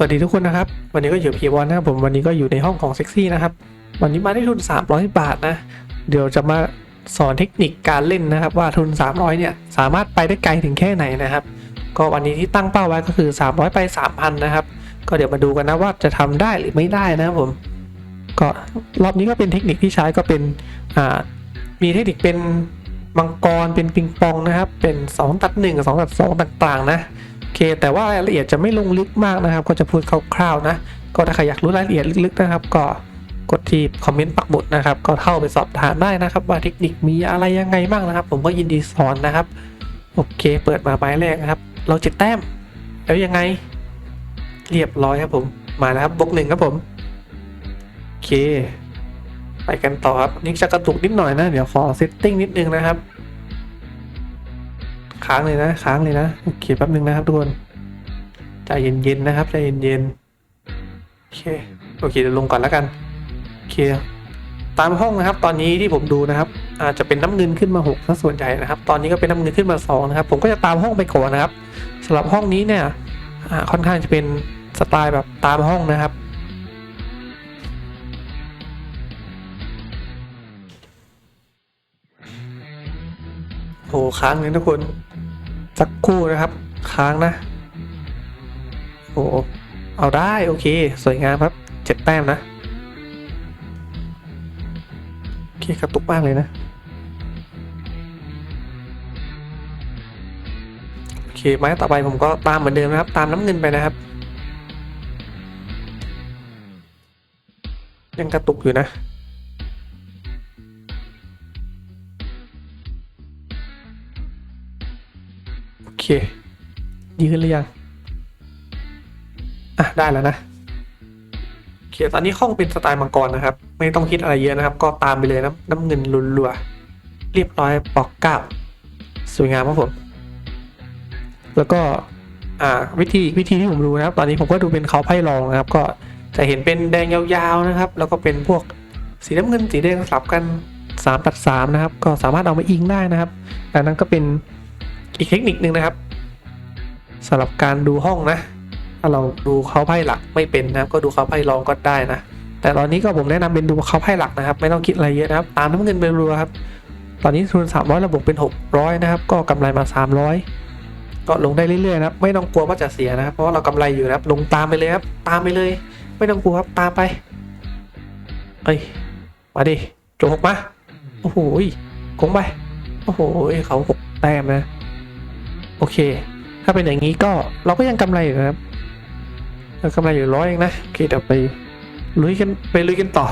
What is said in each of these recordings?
สวัสดีทุกคนนะครับ วันนี้ก็อยู่พีวอนนะครับผมวันนี้ก็อยู่ในห้องของเซ็กซี่นะครับ วันนี้มาได้ทุน 300 บาทนะ เดี๋ยวจะมาสอนเทคนิคการเล่นนะครับ ว่าทุน 300 เนี่ย สามารถไปได้ไกลถึงแค่ไหนนะครับ ก็วันนี้ที่ตั้งเป้าไว้ก็คือ 300 ไป 3,000 นะครับ ก็เดี๋ยวมาดูกันนะว่าจะทำได้หรือไม่ได้นะครับผม ก็รอบนี้ก็เป็นเทคนิคที่ใช้ก็เป็นอ่ามีเทคนิคเป็นมังกรเป็นปิงปองนะครับ เป็น 2 ตัด 1 2 ตัด 2 ต่างๆนะ อเค แต่ว่ารายละเอียดจะไม่ลงลึกมากนะครับ ก็จะพูดคร่าวๆนะ ก็ถ้าใครอยากรู้รายละเอียดลึกๆนะครับ ก็กดที่คอมเมนต์ปักหมุดนะครับ ก็เข้าไปสอบถามได้นะครับ ว่าเทคนิคมีอะไรยังไงบ้างนะครับ ผมก็ยินดีสอนนะครับ โอเค เปิดมาไม้แรกนะครับ เราเจ็ดแต้ม แล้วยังไง เรียบร้อยครับผม มาแล้วครับบวกหนึ่งครับผม โอเค ไปกันต่อครับ นี่จะกระตุกนิดหน่อยนะ เดี๋ยวขอเซตติ้งนิดนึงนะครับ ค้างเลยนะ ค้างเลยนะโอเคแป๊บนึงนะครับทุกคนใจเย็นๆนะครับใจเย็นๆโอเคโอเคเดี๋ยวลงก่อนแล้วกันโอเคตามห้องนะครับ ตอนนี้ที่ผมดูนะครับอาจจะเป็นน้ำเงินขึ้นมา6ซะส่วนใหญ่นะครับ ตอนนี้ก็เป็นน้ำเงินขึ้นมา2นะครับผมก็จะตามห้องไปก่อนนะครับสำหรับห้องนี้เนี่ยค่อนข้างจะเป็นสไตล์แบบตามห้องนะครับโอ้ค้างเลยทุกคน สักคู่นะครับ ค้างนะ โอ้เอาได้ โอเค สวยงามครับเจ็ดแต้มนะโอเคกระตุกมากเลยนะ โอเค ไม้ต่อไปผมก็ตามเหมือนเดิมนะครับ ตามน้ำเงินไปนะครับ ยังกระตุกอยู่นะ เคดีขึ้นหรือยัง อะ ได้แล้วนะโอเคตอนนี้ห้องเป็นสไตล์มังกรนะครับ ไม่ต้องคิดอะไรเยอะนะครับ ก็ตามไปเลยนะน้ำเงินรัวๆเรียบร้อยปอกเก้าสวยงามครับผม แล้วก็อ่าวิธีวิธีที่ผมดูนะครับ ตอนนี้ผมก็ดูเป็นเขาไพ่รองนะครับ ก็จะเห็นเป็นแดงยาวๆนะครับ แล้วก็เป็นพวกสีน้ำเงินสีแดงสลับกัน3ตัด3นะครับ ก็สามารถเอามาอิงได้นะครับดังนั้นก็เป็น อีกเทคนิคนึงนะครับสำหรับการดูห้องนะ ถ้าเราดูเขาไพ่หลักไม่เป็นนะครับก็ดูเขาไพ่รองก็ได้นะ แต่ตอนนี้ก็ผมแนะนำเป็นดูเขาไพ่หลักนะครับ ไม่ต้องคิดอะไรเยอะนะครับ ตามน้ำเงินเป็นรัวครับ ตอนนี้ทุน300ระบบเป็น 600 นะครับ ก็กำไรมา 300 ก็ลงได้เรื่อยๆนะครับ ไม่ต้องกลัวว่าจะเสียนะครับ เพราะเรากำไรอยู่นะครับ ลงตามไปเลยครับ ตามไปเลย ไม่ต้องกลัวครับตามไปเอ้ยมาดิโจกมาโอ้โหกงไปโอ้โหเขาหกแต้มนะ โอเค ถ้าเป็นอย่างนี้ก็เราก็ยังกำไรอยู่นะครับเรากำไรอยู่ร้อยเองนะโอเคเดี๋ยวไปลุยกันไปลุยกันต่อ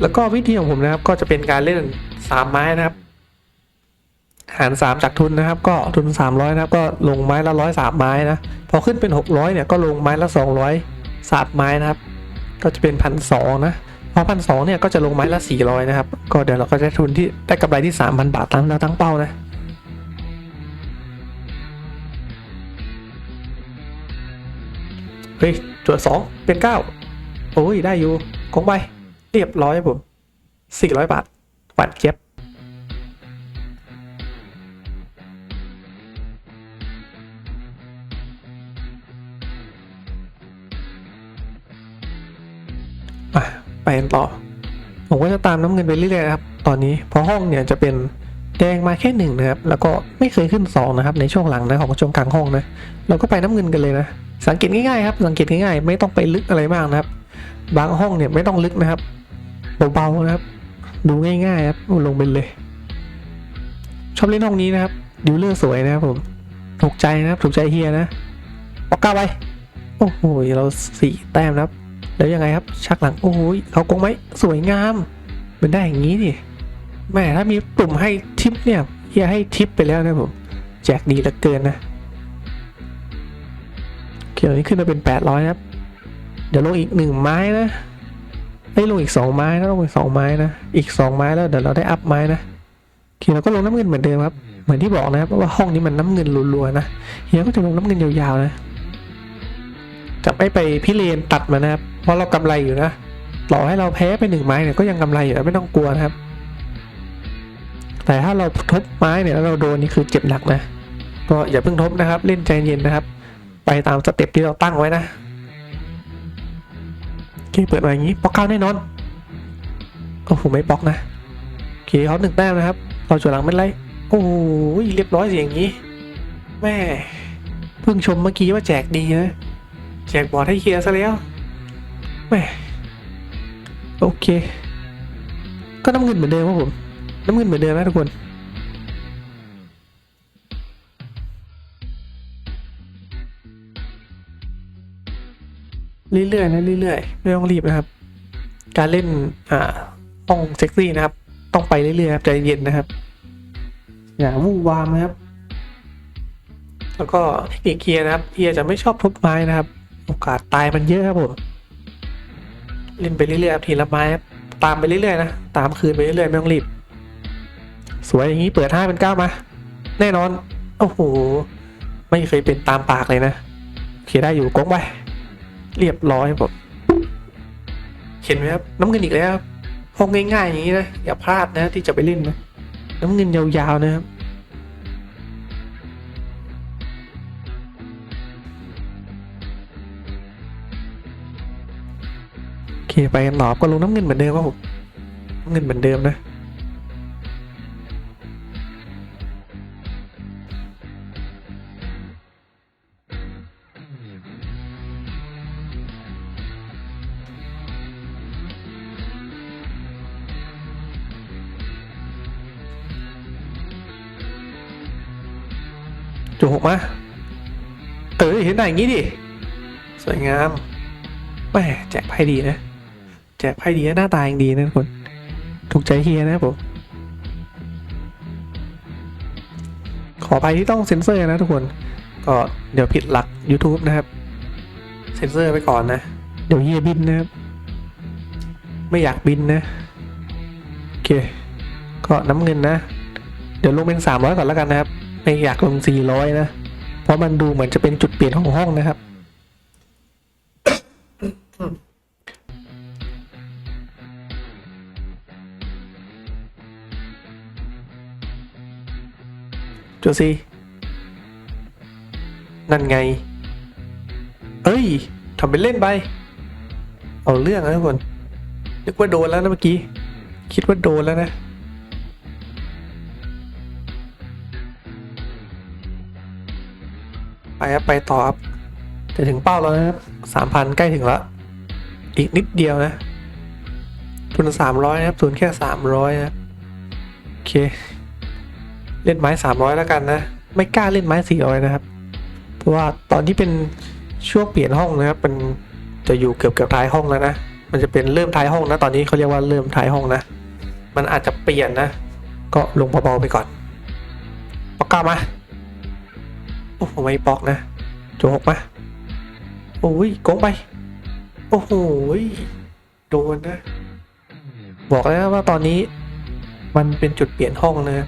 แล้วก็วิธีของผมนะครับ ก็จะเป็นการเล่นสามไม้นะครับหารสามจากทุนนะครับ ก็ทุนสามร้อยนะครับ ก็ลงไม้ละร้อยสามไม้นะพอขึ้นเป็นหกร้อยเนี่ยก็ลงไม้ละสองร้อยสามไม้นะครับ ก็จะเป็นพันสองนะ พอพันสองเนี่ยก็จะลงไม้ละสี่ร้อยนะครับ ก็เดี๋ยวเราก็จะทุนที่ได้กำไรที่สามพันบาทตามเราตั้งเป้านะเฮ้ยจวดสองเป็นเก้าโอ้ย ได้อยู่คงไป เรียบร้อยผมสี่ร้อยบาทหวานเทียบ กันต่อ ผมก็จะตามน้ำเงินไปเรื่อยๆนะครับ ตอนนี้เพราะห้องเนี่ยจะเป็นแดงมาแค่หนึ่งนะครับ แล้วก็ไม่เคยขึ้นสองนะครับ ในช่วงหลังนะของช่วงกลางห้องนะ เราก็ไปน้ำเงินกันเลยนะ สังเกตง่ายๆครับ สังเกตง่ายๆ ไม่ต้องไปลึกอะไรมากนะครับ บางห้องเนี่ยไม่ต้องลึกนะครับ เบาๆนะครับ ดูง่ายๆครับ ลงไปเลย ชอบเล่นห้องนี้นะครับ ดิวเลอร์สวยนะครับผม ถูกใจนะครับ ถูกใจเฮียนะปอกก้าไป โอ้โห เราสี่แต้มนะครับ แล้วยังไงครับ ชักหลัง โอ้โหเขากงไหมสวยงามเป็นได้อย่างนี้ดิแม่ถ้ามีปุ่มให้ทิปเนี่ยเฮียให้ทิปไปแล้วนะผมแจกดีเหลือเกินนะเขียวนี้ขึ้นมาเป็นแปดร้อยครับ เดี๋ยวลงอีกหนึ่งไม้นะไอ้ลงอีกสองไม้นะลงอีกสองไม้นะ อีกสองไม้แล้วเดี๋ยวเราได้อัพไม้นะเขียวก็ลงน้ำเงินเหมือนเดิมครับ เหมือนที่บอกนะครับว่าห้องนี้มันน้ำเงินรัวๆนะเฮียก็จะลงน้ำเงินยาวๆนะ จะไม่ไปพิเรนตัดมานะครับ เพราะเรากำไรอยู่นะต่อให้เราแพ้ไปหนึ่งไม้เนี่ยก็ยังกำไรอยู่ไม่ต้องกลัวนะครับ แต่ถ้าเราทบไม้เนี่ยแล้วเราโดนนี่คือเจ็บหนักนะ ก็อย่าเพิ่งทบนะครับ เล่นใจเย็นนะครับ ไปตามสเต็ปที่เราตั้งไว้นะโอเคเปิดมาอย่างนี้ปอกเก้าแน่นอนโอ้โหไม่ปอกนะโอเคเขาหนึ่งแต้มนะครับ เราจวดหลังไม่ไรโอ้ยเรียบร้อยสิอย่างนี้แม่เพิ่งชมเมื่อกี้ว่าแจกดีนะ จกบอร์ดให้เคลียร์ซะแล้วแม่โอเค ก็น้ำเงินเหมือนเดิมครับผม น้ำเงินเหมือนเดิมนะทุกคนเรื่อยๆนะเรื่อยๆไม่ต้องรีบนะครับ การเล่นอ่าต้องเซ็กซี่นะครับ ต้องไปเรื่อยๆครับใจเย็นนะครับ อย่าวู่วามนะครับ แล้วก็เทคนิคเกียร์นะครับเกียร์จะไม่ชอบทุบไม้นะครับ โอกาสตายมันเยอะครับผมเล่นไปเรื่อยๆทีละไม้ ตามไปเรื่อยๆนะตามคืนไปเรื่อยๆไม่ต้องรีบ สวยอย่างนี้เปิดห้าเป็นเก้ามา แน่นอน โอ้โห ไม่เคยเป็นตามปากเลยนะโอเคได้อยู่กงไป เรียบร้อยครับผมเห็นไหมครับน้ำเงินอีกแล้วห้องง่ายๆอย่างนี้นะอย่าพลาดนะที่จะไปเล่นนะน้ำเงินยาวๆนะครับ คไปกันต่อก็ลงน้ำเงินเหมือนเดิมครับผมน้ำเงินเหมือนเดิมนะจุกหกมาเออเห็นได้อย่างนี้ดิ สวยงามแหมแจกไพ่ดีนะ จกไพ่ดีนะหน้าตายังดีนะทุกคน ถูกใจเฮียนะผมขอไปที่ต้องเซ็นเซอร์นะทุกคน ก็เดี๋ยวผิดหลัก YouTube นะครับ เซ็นเซอร์ไปก่อนนะ เดี๋ยวเฮียบินนะครับ ไม่อยากบินนะ โอเค ก็น้ำเงินนะ เดี๋ยวลงเป็นสามร้อยก่อนแล้วกันนะครับ ไม่อยากลงสี่ร้อยนะ เพราะมันดูเหมือนจะเป็นจุดเปลี่ยนของห้องนะครับ จูซีนั่นไง เอ้ยทำเป็นเล่นไป เอาเรื่องนะทุกคน นึกว่าโดนแล้วนะเมื่อกี้ คิดว่าโดนแล้วนะไปครับไปต่อครับจะถึงเป้าแล้วนะครับสามพันใกล้ถึงล้วอีกนิดเดียวนะ ทุนสามร้อยนะครับทุนแค่สามร้อยนะ โอเค เล่นไม้สามร้อยแล้วกันนะ ไม่กล้าเล่นไม้สี่ร้อยนะครับ เพราะว่าตอนที่เป็นช่วงเปลี่ยนห้องนะครับ มันจะอยู่เกือบเกือบท้ายห้องแล้วนะ มันจะเป็นเริ่มท้ายห้องนะ ตอนนี้เขาเรียกว่าเริ่มท้ายห้องนะ มันอาจจะเปลี่ยนนะ ก็ลงเบาๆไปก่อนปากกามา โอ้โหไม่ปอกนะโจกมา โอ้ยโกงไป โอ้โหโดนนะ บอกแล้วว่าตอนนี้มันเป็นจุดเปลี่ยนห้องนะ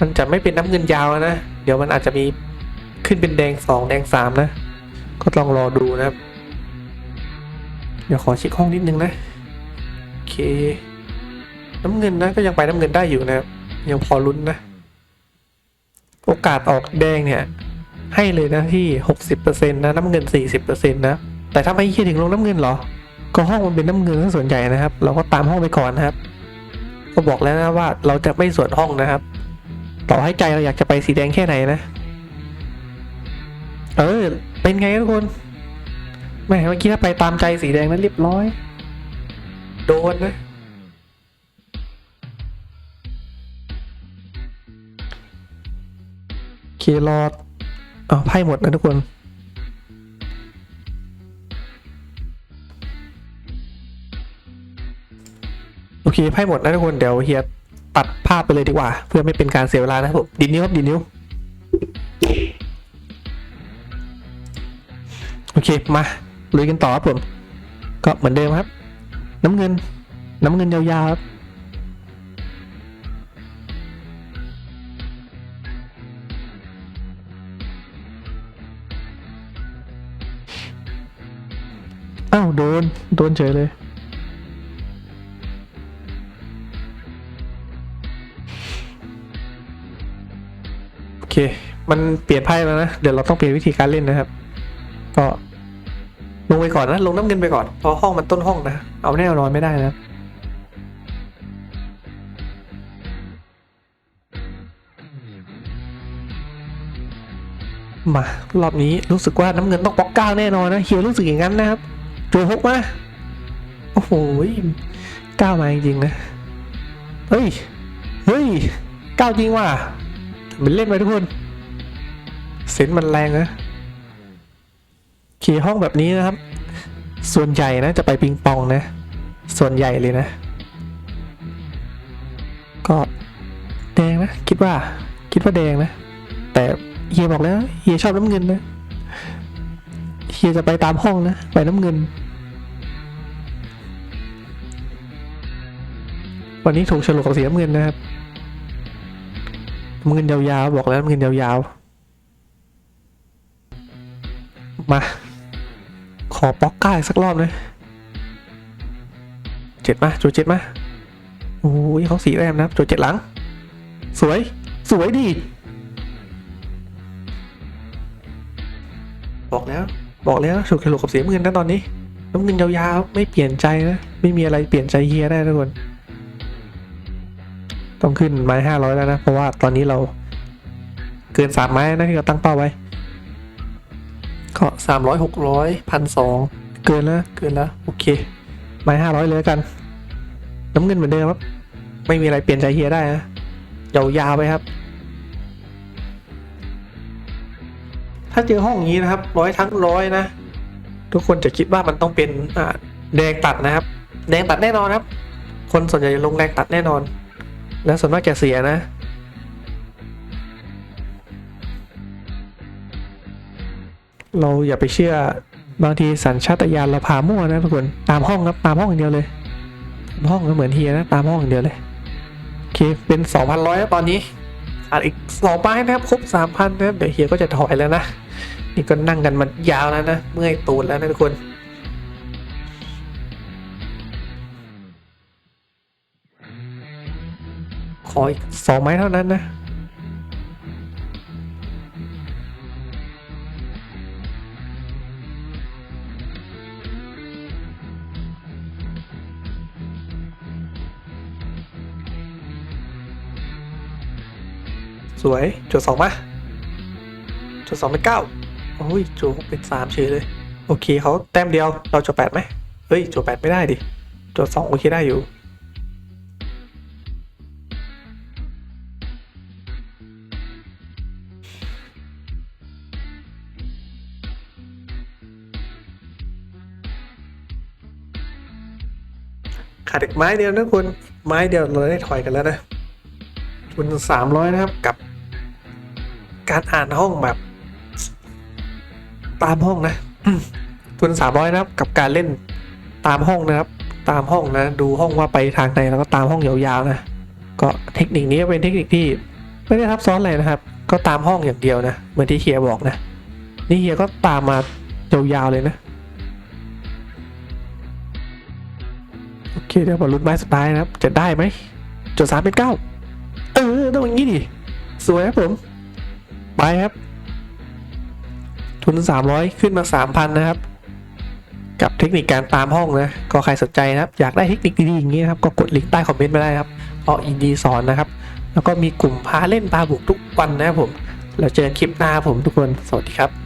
มันจะไม่เป็นน้ำเงินยาวนะ เดี๋ยวมันอาจจะมีขึ้นเป็นแดงสองแดงสามนะ ก็ลองรอดูนะครับ เดี๋ยวขอเช็คห้องนิดนึงนะ โอเค น้ำเงินนะก็ยังไปน้ำเงินได้อยู่นะครับ ยังพอลุ้นนะ โอกาสออกแดงเนี่ย ให้เลยนะที่หกสิบเปอร์เซ็นต์นะน้ำเงินสี่สิบเปอร์เซ็นต์นะ แต่ถ้าไม่คิดถึงลงน้ำเงินเหรอ ก็ห้องมันเป็นน้ำเงินส่วนใหญ่นะครับ เราก็ตามห้องไปก่อนนะครับ ก็บอกแล้วนะว่าเราจะไม่สวนห้องนะครับ ต่อให้ใจเราอยากจะไปสีแดงแค่ไหนนะ เออ เป็นไงทุกคนแม่เมื่อกี้ถ้าไปตามใจสีแดงนั้นเรียบร้อย โดนนะ เครอดเอ๋อไพ่หมดนะทุกคนโอเคไพ่หมดนะทุกคน เดี๋ยวเฮีย ตัดภาพไปเลยดีกว่า เพื่อไม่เป็นการเสียเวลานะครับผมดินนิ้วครับดินนิ้วโอเคมาลุยกันต่อครับผม ก็เหมือนเดิมครับ น้ำเงิน น้ำเงินยาวๆครับอ้าวโดน โดนเฉยเลย มันเปลี่ยนไพ่แล้วนะ เดี๋ยวเราต้องเปลี่ยนวิธีการเล่นนะครับ ก็ลงไปก่อนนะ ลงน้ำเงินไปก่อน เพราะห้องมันต้นห้องนะ เอาแน่นอนไม่ได้นะมารอบนี้รู้สึกว่าน้ำเงินต้องป๊อกเก้าแน่นอนนะเฮียรู้สึกอย่างนั้นนะครับโจหกมาโอ้โหเก้ามาจริงๆนะเฮ้ยเฮ้ยเก้าจริงว่ะทำเป็นเล่นไปทุกคน เซนส์มันแรงนะขี่ห้องแบบนี้นะครับ ส่วนใหญ่นะจะไปปิงปองนะ ส่วนใหญ่เลยนะ ก็แดงนะ คิดว่า คิดว่าแดงนะ แต่เฮียบอกแล้วเฮียชอบน้ำเงินนะเฮียจะไปตามห้องนะ ไปน้ำเงิน วันนี้ถูกฉลกกับสีน้ำเงินนะครับน้ำเงินยาวๆบอกแล้วน้ำเงินยาวๆ มา ขอป๊อกก้าอีกสักรอบเลยเจ็ดมาโจเจ็ดมาโอ้ยเขาสีแรมนะครับโจเจ็ดหลัง สวย สวยดี บอกแล้ว บอกแล้วฉุกฉลกกับเสียเงินนะตอนนี้น้ำเงินยาวๆ ไม่เปลี่ยนใจนะ ไม่มีอะไรเปลี่ยนใจเฮียได้ทุกคน ต้องขึ้นไม้ห้าร้อยแล้วนะ เพราะว่าตอนนี้เราเกินสามไม้นะที่เราตั้งเป้าไว้ ก็สามร้อยหกร้อยพันสองเกินแล้วเกินแล้วโอเคไม้ห้าร้อยเลยละกัน น้ำเงินเหมือนเดิมครับ ไม่มีอะไรเปลี่ยนใจเฮียได้นะยาวๆไปครับ ถ้าเจอห้องอย่างนี้นะครับร้อยทั้งร้อยนะ ทุกคนจะคิดว่ามันต้องเป็นอ่าแดงตัดนะครับ แดงตัดแน่นอนครับ คนส่วนใหญ่จะลงแดงตัดแน่นอน แล้วส่วนมากจะเสียนะ เราอย่าไปเชื่อบางทีสัญชาตญาณเราพามั่วนะทุกคนตามห้องครับตามห้องอย่างเดียวเลย ห้องก็เหมือนเฮียนะ ตามห้องอย่างเดียวเลยโอเคเป็นสองพันร้อยตอนนี้ขาดอีกสองป้ายนะครับครบสามพันนะครับเดี๋ยวเฮียก็จะถอยแล้วนะนี่ก็นั่งกันมายาวแล้วนะเมื่อยตูดแล้วนะทุกคนขออีกสองไม้เท่านั้นนะ วยจุดสองมาจุดสองเป็นเก้าโอ้ยจุดหกเป็นสามเฉยเลย โอเคเขาแต้มเดียวเราจุดแปดไหมเฮ้ยจุดแปดไม่ได้ดิจุดสองโอเคได้อยู่ขาดอีกไม้เดียวนะคุณ ไม้เดียวเราได้ถอยกันแล้วนะทุนสามร้อยนะครับกับ การอ่านห้องแบบ ตามห้องนะทุนสามร้อยนะครับ กับการเล่นตามห้องนะครับ ตามห้องนะ ดูห้องว่าไปทางไหนแล้วก็ตามห้องยาวๆนะก็เทคนิคนี้เป็นเทคนิคที่ไม่ได้ทับซ้อนอะไรนะครับ ก็ตามห้องอย่างเดียวนะเหมือนที่เฮียบอกนะ นี่เฮียก็ตามมายาวๆเลยนะโอเคเดี๋ยวมาลุ้นไม้สุดท้ายนะครับ จะได้ไหมจุดสามเป็นเก้าเออต้องอย่างนี้ดิสวยครับผม ไปครับ ทุน 300 ขึ้นมา 3,000 นะครับ กับเทคนิคการตามห้องนะ ก็ใครสนใจนะครับ อยากได้เทคนิคดีๆอย่างนี้นะครับ ก็กดลิงก์ใต้คอมเมนต์มาได้ครับเอาอินดีสอนนะครับ แล้วก็มีกลุ่มพาเล่นพาบุกทุกวันนะครับผมแล้วเจอคลิปหน้าผมทุกคน สวัสดีครับ